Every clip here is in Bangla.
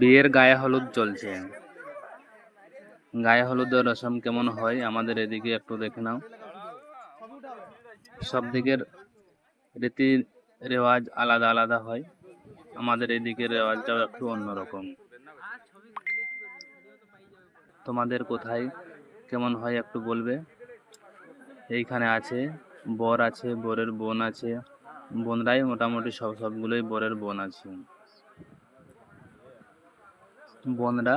বিয়ের গায়ে হলুদ চলছে গায়ে হলুদের রসম কেমন হয় আমাদের এদিকে একটু দেখে নাও। সব দিকের রীতি রেওয়াজ আলাদা আলাদা হয়। আমাদের এদিকের রেওয়াজটাও একটু অন্যরকম। তোমাদের কোথায় কেমন হয় একটু বলবে? এইখানে আছে, বর আছে, বরের বোন আছে। বোনরাই মোটামুটি সব সবগুলোই বরের বোন আছে। বোনরা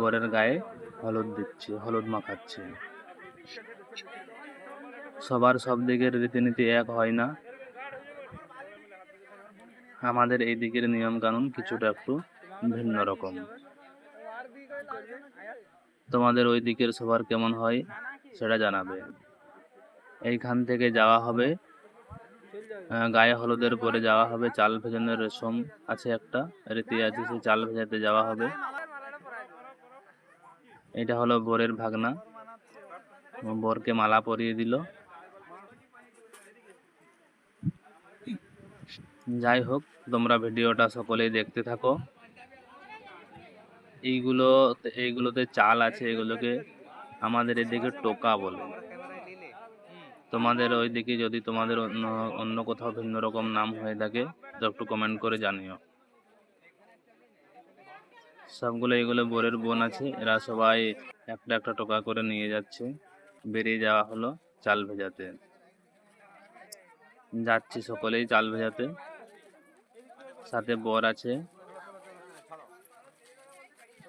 বরের গায়ে হলুদ দিচ্ছে, হলুদ মাখাচ্ছে। সবার সব দিকের রীতিনীতি এক হয় না। আমাদের এই দিকের নিয়ম কানুন কিছুটা একটু ভিন্ন রকম। তোমাদের ওই দিকের সবার কেমন হয় সেটা জানাবে। এইখান থেকে যাওয়া হবে গায়ে হলুদের পরে যাওয়া হবে, চাল ভেজানোর রেশম আছে একটা, রীতি আছে, সেই চাল ভেজাতে যাওয়া হবে। এটা হলো বরের ভাগনা। বরকে মালা পরিয়ে দিল। যাই হোক, তোমরা ভিডিওটা সকলেই দেখতে থাকো। এইগুলো, এইগুলোতে চাল আছে, এগুলোকে আমাদের এদিকে টোকা বলে। তোমাদের ওইদিকে যদি তোমাদের অন্য অন্য কোথাও ভিন্ন রকম নাম হয়ে থাকে, তো একটু কমেন্ট করে জানিও। সবগুলো এগুলো বোরের বোন আছে, এরা সবাই একটা একটা টোকা করে নিয়ে যাচ্ছে। বেরিয়ে যাওয়া হলো চাল ভেজাতে। যাচ্ছি সকলেই চাল ভেজাতে। সাথে বর আছে।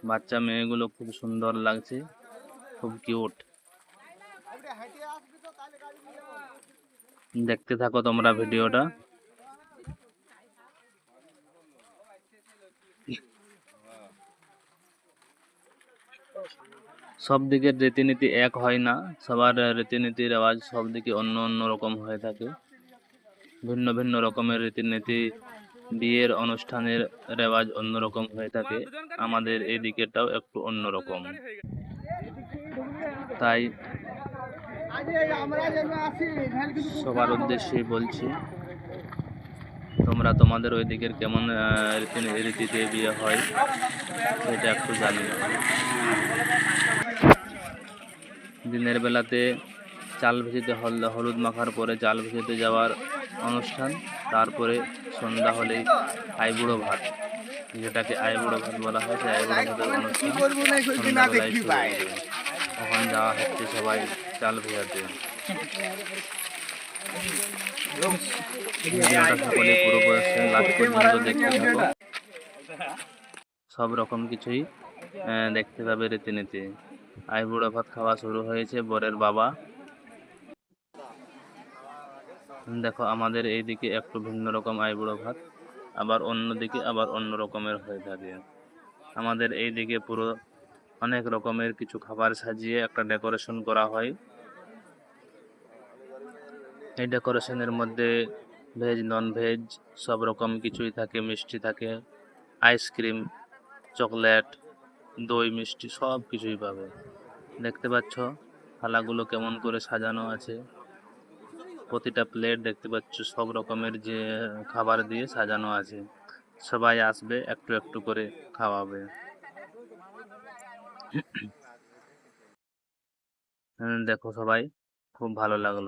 বাচ্চা মেয়েগুলো খুব সুন্দর লাগছে, খুব কিউট দেখতে থাকো তোমরা ভিডিওটা। সব দিকের রীতিনীতি এক হয় না, সবার রীতিনীতি রেওয়াজ সব দিকে অন্য অন্য রকম হয়ে থাকে। ভিন্ন ভিন্ন রকমের রীতিনীতি, বিয়ের অনুষ্ঠানের রেওয়াজ অন্যরকম হয়ে থাকে, আমাদের এই দিকেরটাও একটু অন্যরকম তাই সবার উদ্দেশ্যেই বলছি, তোমরা তোমাদের ওই দিকের কেমন রীতিতে বিয়ে হয়, সেটা একটু জানি দিনের বেলাতে চাল ভেজিতে হল- হলুদ মাখার পরে চাল ভেজিতে যাওয়ার অনুষ্ঠান, তারপরে সন্ধ্যা হলেই আইবুড়ো ভাত, যেটাকে আইবুড়ো ভাত বলা হয়, সেই আইবুড়ো ভাতের অনুষ্ঠান। তখন যাওয়া হচ্ছে সবাই চাল ভেজাতে সকলে পুরো লাস্ট পর্যন্ত দেখতে থাকো। সব রকম কিছুই দেখতে পাবে রীতিনীতি আইবুড়ো ভাত খাওয়া শুরু হয়েছে বরের বাবা। দেখো আমাদের এইদিকে একটু ভিন্ন রকম আইবুড়ো ভাত আবার অন্য দিকে আবার অন্য রকমের হয়ে থাকে। আমাদের এই দিকে পুরো অনেক রকমের কিছু খাবার সাজিয়ে একটা ডেকোরেশন করা হয়। এই ডেকোরেশনের মধ্যে ভেজ নন ভেজ সব রকম কিছুই থাকে, মিষ্টি থাকে আইসক্রিম চকলেট দই, মিষ্টি সব কিছুই পাবে। দেখতে পাচ্ছ থালাগুলো কেমন করে সাজানো আছে। প্রতিটা প্লেট দেখতে পাচ্ছ সব রকমের যে খাবার দিয়ে সাজানো আছে। সবাই আসবে, একটু একটু করে খাওয়াবে। দেখো সবাই খুব ভালো লাগল।